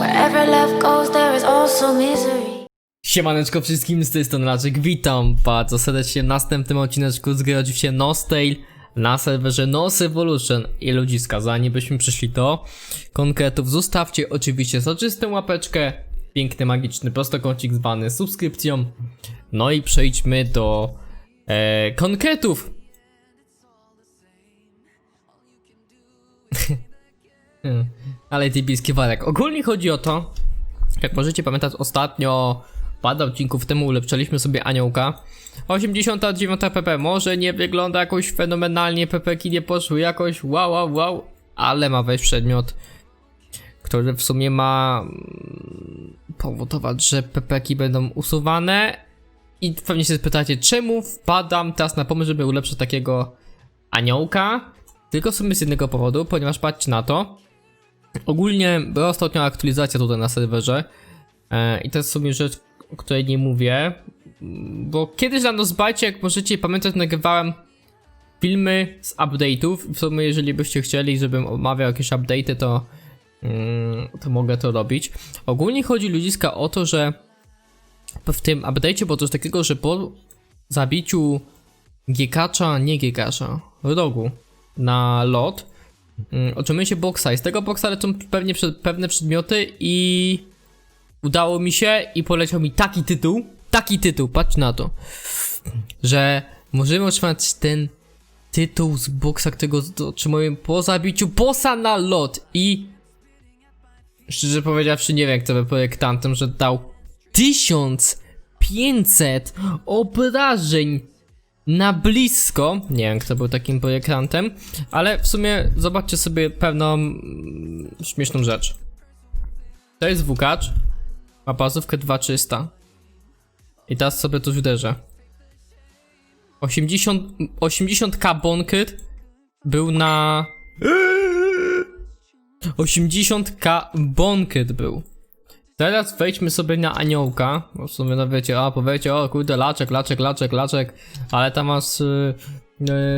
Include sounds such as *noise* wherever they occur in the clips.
Wherever love goes, there is also misery. Siemaneczko wszystkim, z tej strony Laczek, witam bardzo serdecznie w następnym odcineczku z gry oczywiście Nostale na serwerze Nos Evolution i ludziska, zanim byśmy przyszli do konkretów, zostawcie oczywiście soczystą łapeczkę, piękny magiczny prostokącik zwany subskrypcją, no i przejdźmy do e, konkretów. Hmm, *laughs* Ale typijski walek. Ogólnie chodzi o to, jak możecie pamiętać, ostatnio parę odcinków temu ulepszaliśmy sobie aniołka. 89 pp. Może nie wygląda jakoś fenomenalnie, ppki nie poszły jakoś wow, wow, wow, ale ma wejść przedmiot, który w sumie ma mm, powodować, że ppki będą usuwane. I pewnie się spytacie, czemu wpadam teraz na pomysł, żeby ulepszyć takiego aniołka? Tylko w sumie z jednego powodu, ponieważ patrzcie na to. Ogólnie była ostatnia aktualizacja tutaj na serwerze e, i to jest w sumie rzecz, o której nie mówię, bo kiedyś na Nozbajcie, jak możecie pamiętać, nagrywałem filmy z update'ów. W sumie, jeżeli byście chcieli, żebym omawiał jakieś update'y, to, mm, to mogę to robić. Ogólnie chodzi ludziska o to, że w tym update'cie było coś takiego, że po zabiciu giekacza, nie giekacza, rogu na lot, otrzymuje się boksa. I z tego boksa lecą pewnie pewne przedmioty i udało mi się i poleciał mi taki tytuł, taki tytuł, patrz na to, że możemy otrzymać ten tytuł z boksa, którego otrzymujemy po zabiciu bossa na lot. I szczerze powiedziawszy nie wiem kto by projektantem, że dał 1500 obrażeń na blisko. Nie wiem, kto był takim projektantem, ale w sumie zobaczcie sobie pewną mm, śmieszną rzecz. To jest wukacz, ma bazówkę 2300. I teraz sobie tu uderzę. 80, 80k bonkyt był na... *gasps* 80k bonkyt był. Teraz wejdźmy sobie na aniołka. Bo w sumie no wiecie, a powiecie, o kurde, laczek, laczek, laczek, laczek, ale tam masz. y,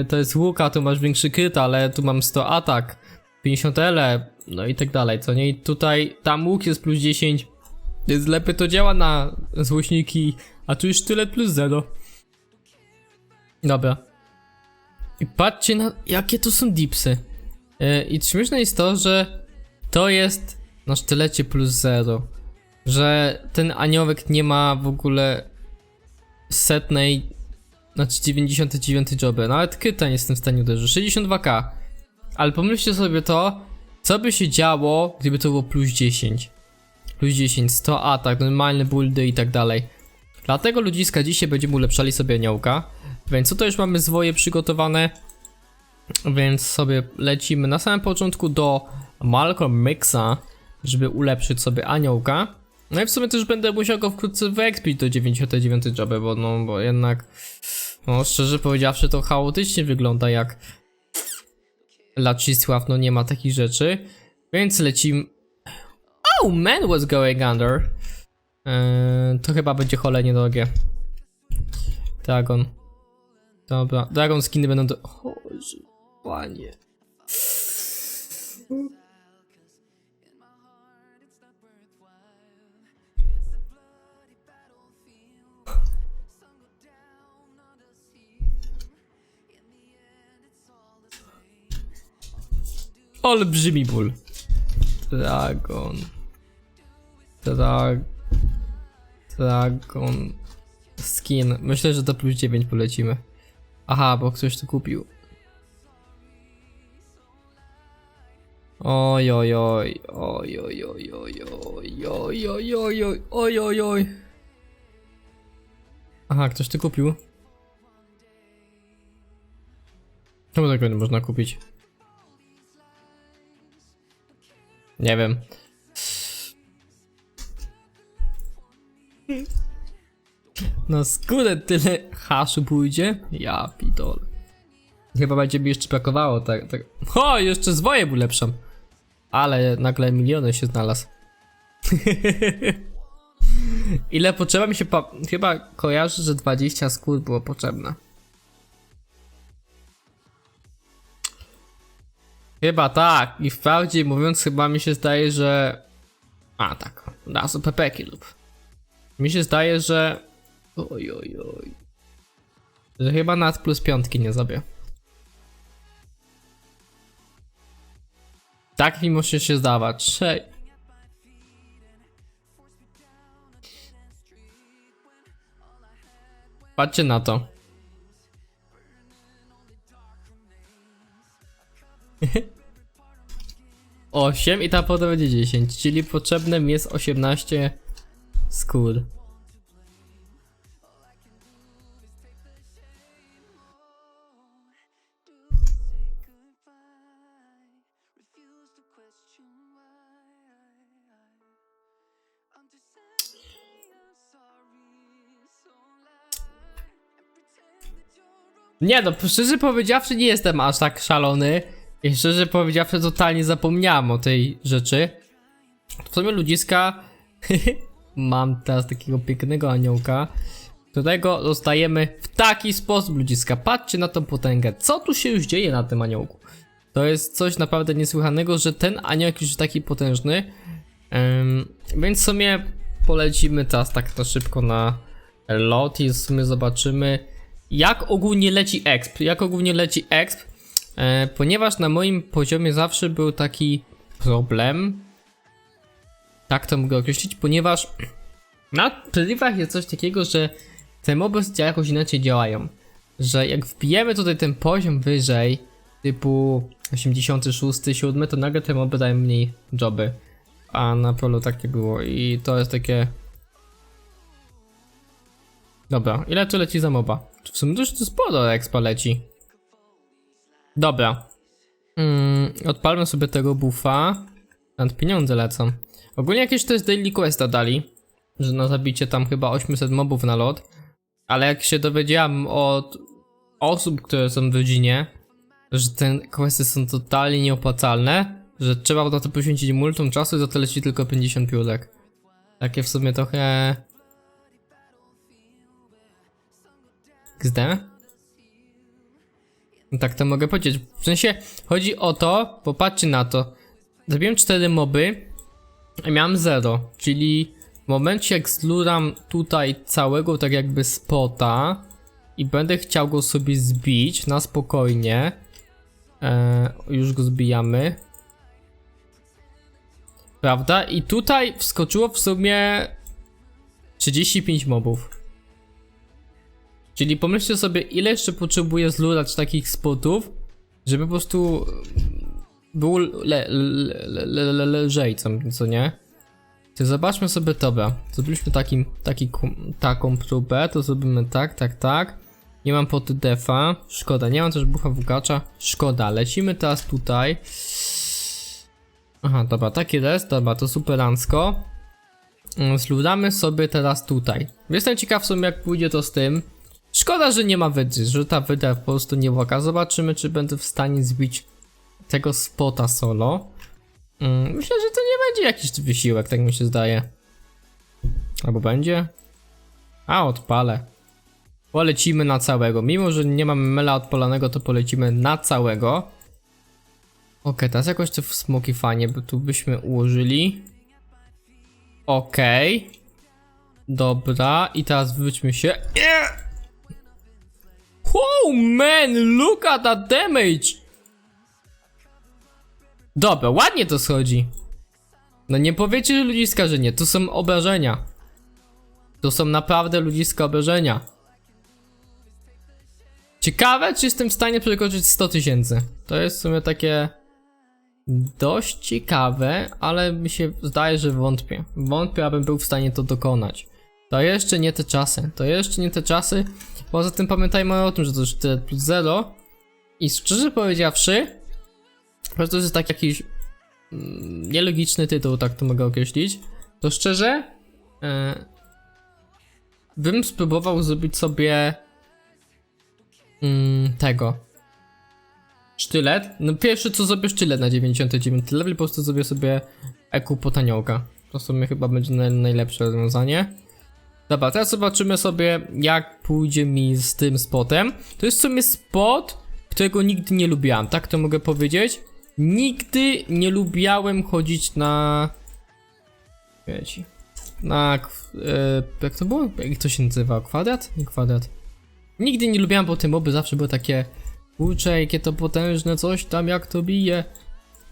y, to jest łuka, tu masz większy kryt, ale tu mam 100 atak, 50 ele, no i tak dalej, co nie? I tutaj tam łuk jest plus 10, więc lepiej to działa na złośniki, a tu już tyle plus 0. Dobra. I patrzcie na jakie tu są dipsy. Y, I śmieszne jest to, że to jest na sztylecie plus 0 że ten aniołek nie ma w ogóle setnej, znaczy 99 joby. Nawet kyta nie jestem w stanie uderzyć. 62k. Ale pomyślcie sobie to, co by się działo, gdyby to było plus 10. Plus 10, 100 atak, normalne buildy i tak dalej. Dlatego ludziska dzisiaj będziemy ulepszali sobie aniołka. Więc tutaj już mamy zwoje przygotowane. Więc sobie lecimy na samym początku do Malcolm Mixa, żeby ulepszyć sobie aniołka. No i w sumie też będę musiał go wkrótce wyekspić do 99 joby, bo no, bo jednak, no szczerze powiedziawszy to chaotycznie wygląda jak Lacisław, no nie ma takich rzeczy, więc lecimy... Oh man, what's going under? Eee, to chyba będzie cholenie drogie. Dragon. Dobra, Dragon skiny będą do... O, panie. Olbrzymi ból. Dragon. Drag... Dragon... Skin. Myślę, że do plus 9 polecimy. Aha, bo ktoś to kupił. Oj, oj, oj, oj, oj, oj, oj, oj, oj, oj, oj, oj, oj, oj. Aha, ktoś to kupił. Czemu tego nie można kupić? Nie wiem. Na skórę tyle haszu pójdzie? Ja pitol. Chyba będzie mi jeszcze brakowało tak, tak. Jeszcze zwoje ulepszam. Ale nagle miliony się znalazł. *laughs* Ile potrzeba mi się pa... Chyba kojarzy, że 20 skór było potrzebne. Chyba tak. I wprawdzie mówiąc, chyba mi się zdaje, że A tak, da pepeki lub. Mi się zdaje, że. Oj, oj, oj. Że chyba nad plus piątki nie zrobię. Tak mi musi się zdawać. Hej. Patrzcie na to. Osiem i ta potem będzie 10, czyli potrzebne mi jest 18 skór. Nie no, szczerze powiedziawszy nie jestem aż tak szalony. I szczerze powiedziawszy totalnie zapomniałem o tej rzeczy. W sumie ludziska... *laughs* Mam teraz takiego pięknego aniołka, którego dostajemy w taki sposób ludziska. Patrzcie na tą potęgę. Co tu się już dzieje na tym aniołku? To jest coś naprawdę niesłychanego, że ten aniołek już jest taki potężny. Ym, więc w sumie polecimy teraz tak to szybko na lot i w sumie zobaczymy jak ogólnie leci exp. Jak ogólnie leci exp, ponieważ na moim poziomie zawsze był taki problem. Tak to mogę określić, ponieważ *clears throat* na prelivach jest coś takiego, że te moby jakoś inaczej działają. Że jak wbijemy tutaj ten poziom wyżej, typu 86, 7, to nagle te moby dają mniej joby. A na polu tak nie było i to jest takie... Dobra, ile tu leci za moba? W sumie to sporo expa leci. Dobra. Mm, odpalmy sobie tego buffa. Nad pieniądze lecą. Ogólnie jakieś to jest daily questa dali. Że na zabicie tam chyba 800 mobów na lot. Ale jak się dowiedziałem od osób, które są w rodzinie, że te questy są totalnie nieopłacalne, że trzeba na to poświęcić multum czasu i za to leci tylko 50 piórek. Takie w sumie trochę... XD? Tak to mogę powiedzieć. W sensie chodzi o to, popatrzcie na to. Zrobiłem 4 moby i miałem 0, czyli w momencie jak zluram tutaj całego tak jakby spota i będę chciał go sobie zbić na spokojnie. E, już go zbijamy. Prawda? I tutaj wskoczyło w sumie 35 mobów. Czyli pomyślcie sobie, ile jeszcze potrzebuję zlurać takich spotów, żeby po prostu było le, le, le, le, le, lżej, co, co nie? To zobaczmy sobie dobra. Zrobiliśmy takim, taki, taką próbę, to zrobimy tak, tak, tak. Nie mam poty defa, szkoda, nie mam też bucha wugacza, szkoda. Lecimy teraz tutaj. Aha, dobra, taki jest, dobra, to superancko. Mm, Zludamy sobie teraz tutaj. Jestem ciekaw w sumie jak pójdzie to z tym. Szkoda, że nie ma wydry, że ta wydra po prostu nie łaga. Zobaczymy, czy będę w stanie zbić tego spota solo. Mm, Myślę, że to nie będzie jakiś wysiłek, tak mi się zdaje. Albo będzie? A, odpalę. Polecimy na całego. Mimo, że nie mamy mela odpalanego, to polecimy na całego. Okej, teraz jakoś te smoki fajnie by tu byśmy ułożyli. Okej. Dobra, i teraz wróćmy się. Yeah! Wow, man, look at that damage! Dobra, ładnie to schodzi. No nie powiecie ludziska, że nie, to są obrażenia. To są naprawdę ludziska obrażenia. Ciekawe, czy jestem w stanie przekroczyć 100 tysięcy. To jest w sumie takie dość ciekawe, ale mi się zdaje, że wątpię. Wątpię, abym był w stanie to dokonać. To jeszcze nie te czasy. To jeszcze nie te czasy. Poza tym pamiętajmy o tym, że to już 4 plus 0. I szczerze powiedziawszy, po prostu jest tak jakiś mm, nielogiczny tytuł, tak to mogę określić. To szczerze, e, bym spróbował zrobić sobie mm, tego. Sztylet. No pierwszy co zrobię sztylet na 99 level, po prostu zrobię sobie eku potaniołka. To w sumie chyba będzie naj, najlepsze rozwiązanie. Dobra, teraz zobaczymy sobie jak pójdzie mi z tym spotem. To jest w sumie spot, którego nigdy nie lubiłem, tak to mogę powiedzieć. Nigdy nie lubiałem chodzić na Wieci. Na. E, jak to było? Jak to się nazywa? Kwadrat? Nie kwadrat. Nigdy nie lubiłem, bo te moby zawsze były takie. Kurczę, jakie to potężne, coś tam, jak to bije.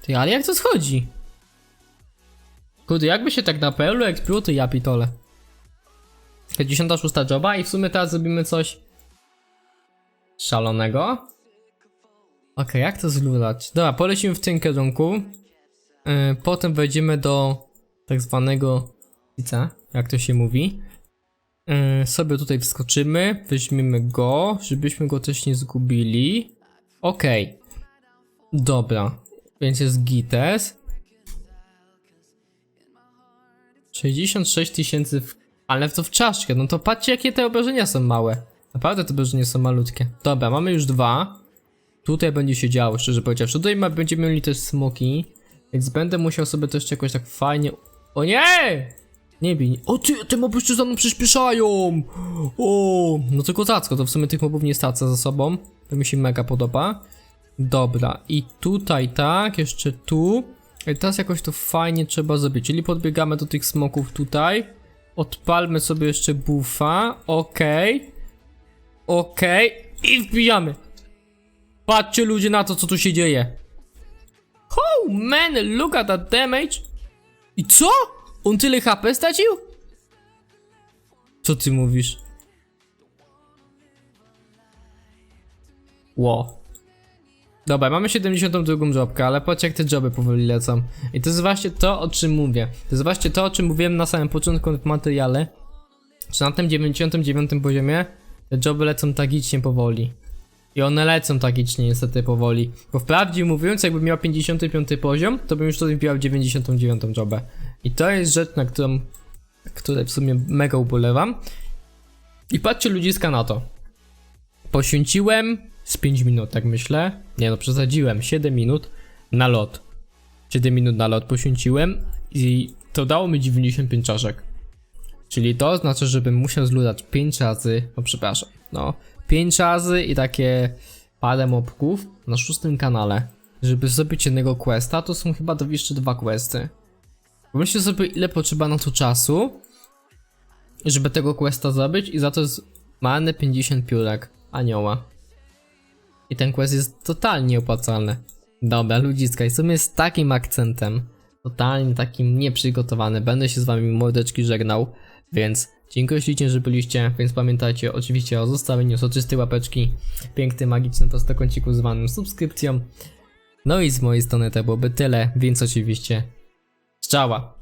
Ty, ale jak to schodzi? Kurde, jakby się tak na PL-u ekspiło, to ja pitole. 56 joba i w sumie teraz zrobimy coś szalonego. Okej, jak to zludać? Dobra, polecimy w tym kierunku. Yy, potem wejdziemy do tak zwanego pizza, jak to się mówi. Yy, sobie tutaj wskoczymy, weźmiemy go, żebyśmy go też nie zgubili. Okej. Dobra, więc jest gites. 66 tysięcy, w... ale to w czaszkę, no to patrzcie jakie te obrażenia są małe. Naprawdę te obrażenia są malutkie. Dobra, mamy już dwa. Tutaj będzie się działo, szczerze powiedziawszy. Tutaj ma, będziemy mieli też smoki, więc będę musiał sobie też jakoś tak fajnie... O nie! Nie bij. O ty, te moby jeszcze za mną przyspieszają! O, no to kozacko, to w sumie tych mobów nie stracę za sobą. To mi się mega podoba. Dobra, i tutaj tak, jeszcze tu. I teraz jakoś to fajnie trzeba zrobić, czyli podbiegamy do tych smoków tutaj. Odpalmy sobie jeszcze buffa, okej. Okej, i wbijamy. Patrzcie ludzie na to, co tu się dzieje. Oh man, look at that damage. I co? On tyle HP stracił? Co ty mówisz? Ło. Dobra, mamy 72 jobkę, ale patrz jak te joby powoli lecą. I to jest właśnie to, o czym mówię. To jest właśnie to, o czym mówiłem na samym początku w materiale. Że na tym 99 poziomie te joby lecą tragicznie powoli. I one lecą tragicznie niestety powoli. Bo wprawdzie mówiąc, jakbym miał 55 poziom, to bym już tutaj wbijał 99 jobę. I to jest rzecz, na którą, której w sumie mega ubolewam. I patrzcie ludziska na to. Poświęciłem z 5 minut, tak myślę. Nie no, przesadziłem. 7 minut na lot. 7 minut na lot poświęciłem i to dało mi 95 czaszek. Czyli to oznacza, żebym musiał zludać 5 razy, no przepraszam, no 5 razy i takie parę mobków na szóstym kanale, żeby zrobić jednego questa, to są chyba jeszcze dwa questy. Pomyślcie sobie ile potrzeba na to czasu, żeby tego questa zrobić i za to jest marne 50 piórek anioła. I ten quest jest totalnie opłacalny. Dobra, ludziska, i w sumie z takim akcentem, totalnie takim nieprzygotowany, będę się z wami mordeczki żegnał, więc dziękuję ślicznie, że byliście, więc pamiętajcie oczywiście o zostawieniu soczystej łapeczki, piękny, magiczny prostokąciku zwanym subskrypcją. No i z mojej strony to byłoby tyle, więc oczywiście, strzała!